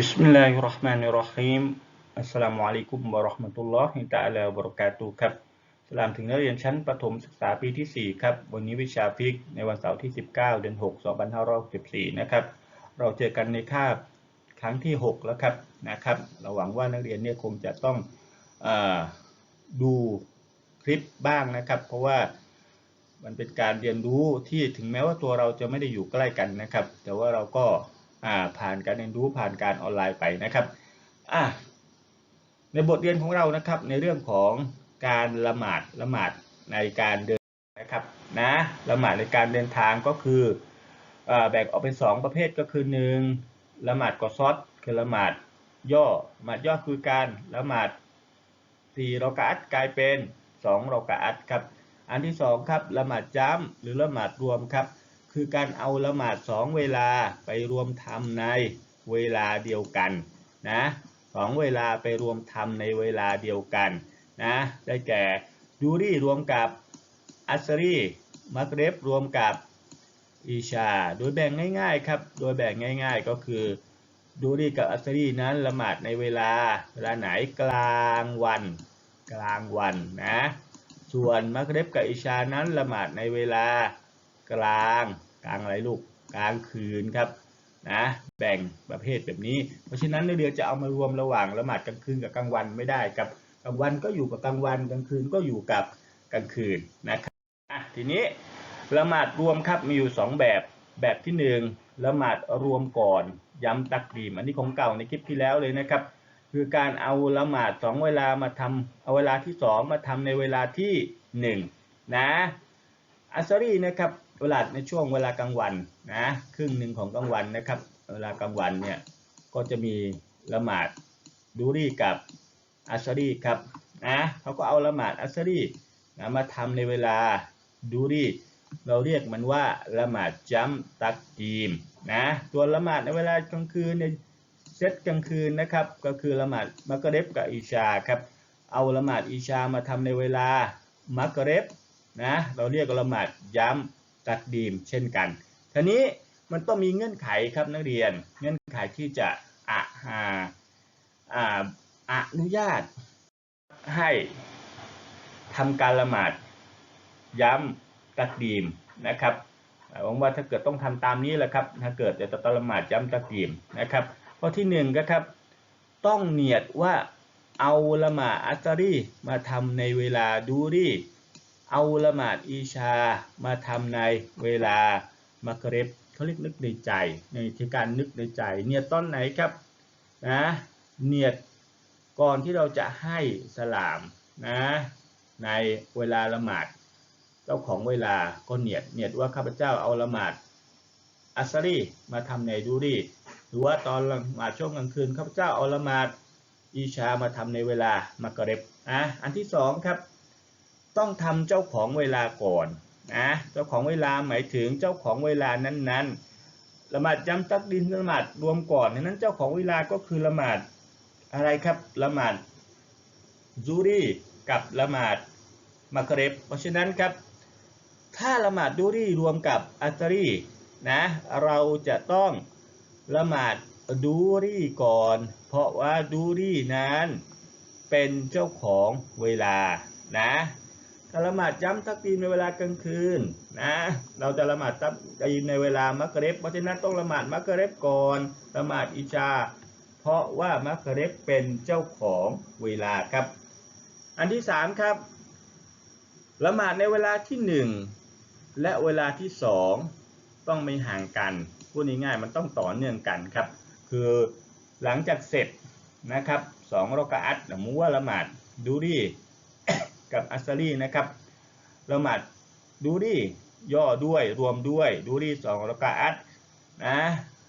بسم الله الرحمن الرحيم อัสสลามุอะลัยกุมวะเราะห์มะตุลลอฮิตะอาลาบะเราะกาตุฮ์ครับสลามถึงนักเรียนชั้นประถมศึกษาปีที่ 4 ครับ วันนี้วิชาฟิกในวันเสาร์ที่ 19 เดือน 6 2564 นะครับ เราเจอกันในคาบครั้งที่ 6 แล้วครับนะครับ เราหวังว่านักเรียนเนี่ยคงจะต้องเออดูคลิปบ้างนะครับ เพราะว่ามันเป็นการเรียนรู้ที่ถึงแม้ว่าตัวเราจะไม่ได้อยู่ใกล้กันนะครับ แต่ว่าเราก็อ่า ผ่านการเรียนรู้ผ่านการออนไลน์ไปนะครับในบทเรียนของเรานะครับในเรื่องของการละหมาดละหมาดในการเดินนะครับนะละหมาดในการเดินทางก็คืออแบ่งออกเป็น 2 ประเภทก็คือ 1. ละหมาดกอซอดคือละหมาดย่อละหมาดย่อคือการละหมาด4เรากะอัดกลายเป็น2เรากะอัดครับอันที่สองครับละหมาดจ้ำหรือละหมาดรวมครับ คือการเอาละหมาดสองเวลาไปรวมทำในเวลาเดียวกันนะสองเวลาไปรวมทำในเวลาเดียวกันนะได้แก่ดูรี่รวมกับอัสรีมักเรบรวมกับอิชา โดยแบ่งง่ายๆครับ โดยแบ่งง่าย ๆ ก็คือดูรี่กับอัสรีนั้นละหมาดในเวลาเวลาไหนกลางวัน กลางวันนะ ส่วนมักเรบกับอิชานั้นละหมาดในเวลากลาง กลางอะไรลูกกลางคืนครับนะแบ่งประเภทแบบนี้ เพราะฉะนั้นนักเรียนจะเอามารวมระหว่างละหมาดกลางคืนกับกลางวันไม่ได้ครับกลางวันก็อยู่กับกลางวันกลางคืนก็อยู่กับกลางคืนนะครับอะทีนี้ละหมาดรวมครับมีอยู่ 2 แบบแบบที่ 1 ละหมาดรวมก่อนย้ำตักดีมอันนี้ของเก่าในคลิปที่แล้วเลยนะครับ คือการเอาละหมาดสองเวลามาทำเอาเวลาที่สองมาทำในเวลาที่หนึ่งนะอัสซารีนะครับ เวลาในช่วงเวลากลางวันนะครึ่งหนึ่งของกลางวันนะครับ เวลากลางวันเนี่ยก็จะมีละหมาดดูรี่กับอัสซารีครับนะเขาก็เอาละหมาดอัสซารีนะมาทำในเวลาดูรี่เราเรียกมันว่าละหมาดจัมตักดีมนะตัวละหมาดในเวลากลางคืนเนี่ยเซตกลางคืนนะครับก็คือละหมาดมักเรบกับอิชาครับเอาละหมาดอิชามาทำในเวลามักเรบนะเราเรียกละหมาดย้ำ กดีมเช่นกันทีนี้มันต้องมีเงื่อนไขครับนักเรียน เงื่อนไขที่จะอะอาอ่าอนุญาตให้ทำการละหมาดย้ำตักดีมนะครับหวังว่าถ้าเกิดต้องทำตามนี้แหละครับ ถ้าเกิดจะต้องละหมาดย้ำตักดีมนะครับข้อที่หนึ่งก็ครับ ต้องเนียดว่าเอาละหมาดอัสซารีมาทำในเวลาดูรี่ เอาละหมาดอีชามาทำในเวลามักเรบเขาเรียกนึกในใจในที่การนึกในใจ เนี่ยตอนไหนครับนะเนียดก่อนที่เราจะให้สลามนะในเวลาละหมาดเจ้าของเวลาก็เนียดเนียดว่าข้าพเจ้าเอาละหมาดอัสรีมาทำในดูรีหรือว่าตอนละหมาดช่วงกลางคืนข้าพเจ้าเอาละหมาดอีชามาทำในเวลามักเร็บอะอันที่สองครับ ต้องทำเจ้าของเวลาก่อนนะเจ้าของเวลาหมายถึงเจ้าของเวลานั้นๆละหมาดจำตักดินละหมาดรวมก่อนนั้นเจ้าของเวลาก็คือละหมาดอะไรครับละหมาดซูรี่กับละหมาดมักเรบเพราะฉะนั้นครับ ถ้าละหมาดดูรี่รวมกับอัตรีนะเราจะต้องละหมาดดูรี่ก่อน เพราะว่าดูรี่นั้นเป็นเจ้าของเวลานะ ถ้าละหมาดย้ำตักดีในเวลากลางคืนนะเราจะละหมาดตักดีในเวลามักเร็บเพราะฉะนั้นต้องละหมาดมักเร็บก่อนละหมาดอิชา เพราะว่ามักเร็บเป็นเจ้าของเวลาครับ อันที่สามครับละหมาดในเวลาที่หนึ่งและเวลาที่สองต้องไม่ห่างกันพูดง่ายๆมันต้องต่อเนื่องกันครับ คือหลังจากเสร็จนะครับสองรอกะอัดสมมติว่าละหมาดดูดี กับอัสซารีนะครับละหมาดดูดีย่อด้วยรวมด้วยดูดีสองรอกะอัดนะ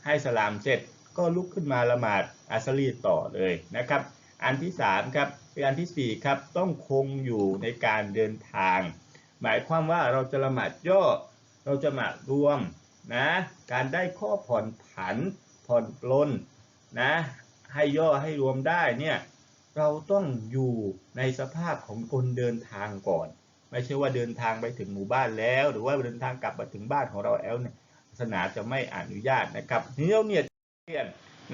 ให้สลามเสร็จก็ลุกขึ้นมาละหมาดอัสซารีต่อเลยนะครับ อันที่สามครับเป็นอันที่สี่ครับต้องคงอยู่ในการเดินทาง หมายความว่าเราจะละหมาดย่อเราจะมารวมนะการได้ข้อผ่อนผันผ่อนปลนนะให้ย่อให้รวมได้เนี่ย เราต้องอยู่ในสภาพของคนเดินทางก่อน ไม่ใช่ว่าเดินทางไปถึงหมู่บ้านแล้ว หรือว่าเดินทางกลับมาถึงบ้านของเราแล้วเนี่ยศาสนาจะไม่อนุญาตนะครับนี่เราเนี่ยเรียน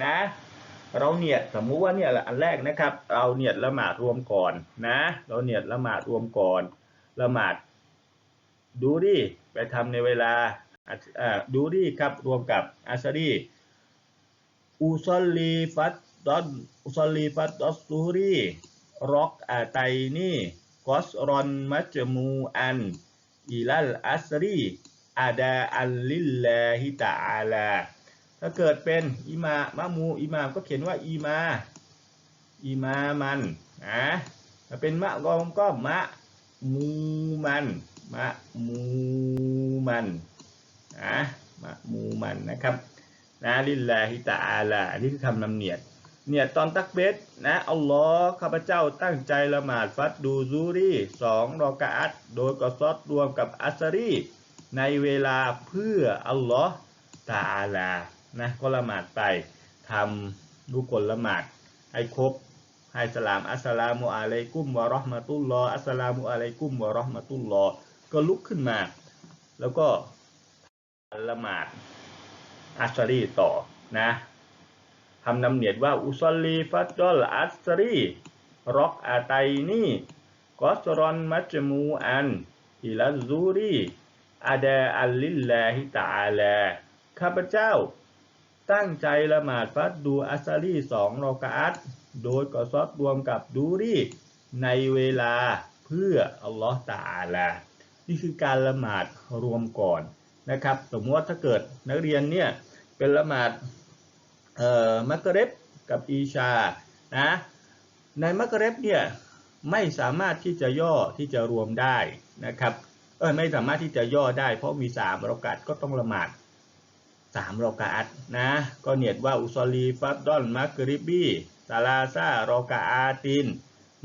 นะ เราเนี่ยสมมุติว่าเนี่ยอันแรกนะครับ เราเนี่ยละหมาดรวมก่อนนะ เราเนี่ยละหมาดรวมก่อนละหมาดดูดิไปทำในเวลาอะอ่าดูดิครับรวมกับอัสรีอุซอลลีฟัต ดอนอุซอลลีฟัตอสซูรีร็อกอาไตนี่กอสรอนมัจมูอันอิลัลอัสรีอาดาอัลลิลลาฮิตาอาลาถ้าเกิดเป็นอิมามะมูอิมามก็เขียนว่าอีมาอีมามันนะถ้าเป็นมะกองก็มะมูมันมะมูมันนะมะมูมันนะครับนะลิลลาฮิตาอาลานนี้คือคำนำเนียด เนี่ยตอนตักเบสนะอัลลอฮ์ข้าพเจ้าตั้งใจละหมาดฟัดดูซูรี่สองรอกาอัตโดยกอซอดรวมกับอัสรีในเวลาเพื่ออัลลอฮ์ตาอาลานะก็ละหมาดไปทำดูกลละหมาดให้ครบให้สลามอัสสลามุอะลัยกุมวะราะห์มะตุลลออัสสลามุอะลัยกุมวะราะห์มะตุลลอก็ลุกขึ้นมา แล้วก็ละหมาดอัสรีต่อนะ ทำนำเนียดว่าอุซอลีฟัตจอลอัสรีร็อกอาไตนี่กอสรอนมัจมูอันอิลัซซูรีอาดาอัลลิลลาฮิตาอาลาข้าพเจ้า ตั้งใจละหมาดฟัดดูอัสรีสองรอกาอัตโดยกอซอดรวมกับดูรีในเวลาเพื่ออัลลอฮ์ตาอาลา นี่คือการละหมาดรวมก่อนนะครับ สมมติว่าถ้าเกิดนักเรียนเนี่ยเป็นละหมาด เอ่อมักเร็บกับอีชานะในมักเร็บเนี่ยไม่สามารถที่จะย่อที่จะรวมได้นะครับเออไม่สามารถที่จะย่อได้ เพราะมีสามรอกาตก็ต้องละหมาดสามรอกาอัตนะก็เนียดว่าอุซอลีฟัดดอนมักริบีซาลาซารอกาอาติน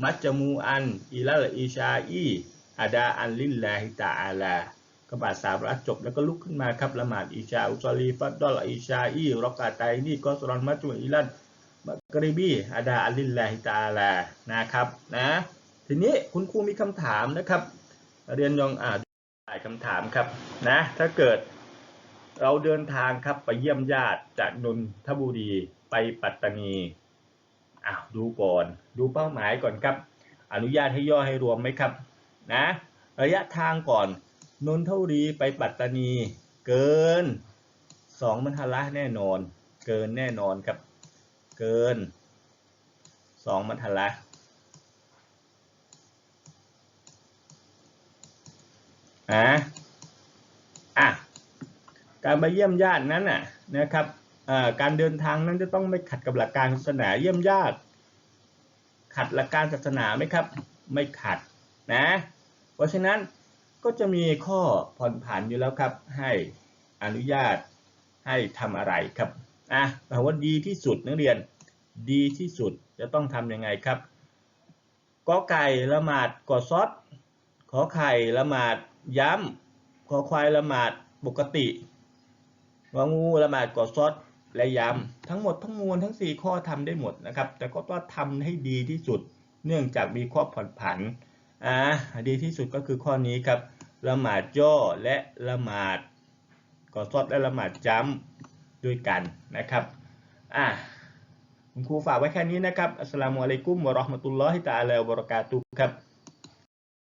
มัจจมูอันอิลลอิชาอีอาดาอันลิลลาฮิตาอาลา กบาดสามรักจบแล้วก็ลุกขึ้นมาครับละหมาดอิชาอุซอลีฟัดดอนอิชาอีรอกาไตนี่ก็สรอนมัจจมูอิลันมักริบีอาดาอันลิลลาฮิตาลานะครับนะทีนี้คุณครูมีคำถามนะครับ เรียนยองอ่านหลายคำถามครับนะถ้าเกิดเราเดินทางครับไปเยี่ยมญาติจากนนทบุรีไปปัตตานีอ้าวดูก่อน ดูเป้าหมายก่อนครับ อนุญาตให้ย่อให้รวมไหมครับ นะ ระยะทางก่อน นนทบุรีไปปัตตานี เกินสองบรรทัดละแน่นอน เกินแน่นอนครับ เกินสองบรรทัดละอะอะการไปเยี่ยมญาตินั้นน่ะนะครับการเดินทางนั้นจะต้องไม่ขัดกับหลักการศาสนาเยี่ยมญาติ ขัดหลักการศาสนาไหมครับ ไม่ขัดนะ เพราะฉะนั้น ก็จะมีข้อผ่อนผันอยู่แล้วครับ ให้อนุญาตให้ทำอะไรครับอะแปลว่าดีที่สุดนักเรียนดีที่สุดจะต้องทำยังไงครับกอไก่ละหมาดกอซอดขอไข่ละหมาดย้ำขอควายละหมาดปกติวางูละหมาดกอซอดและย้ำทั้งหมดทั้งมวลทั้ง 4 ข้อทำได้หมดนะครับ แต่ก็ต้องทำให้ดีที่สุด เนื่องจากมีข้อผ่อนผัน อ่าดีที่สุดก็คือข้อนี้ครับละหมาดย่อและละหมาดกอซอดและละหมาดจ้ำด้วยกันนะครับอ่าคุณครูฝากไว้แค่นี้นะครับอัสสลามุอะลัยกุมวะราะห์มะตุลลอฮิตะอาลาวะบะเราะกาตุฮ์ครับ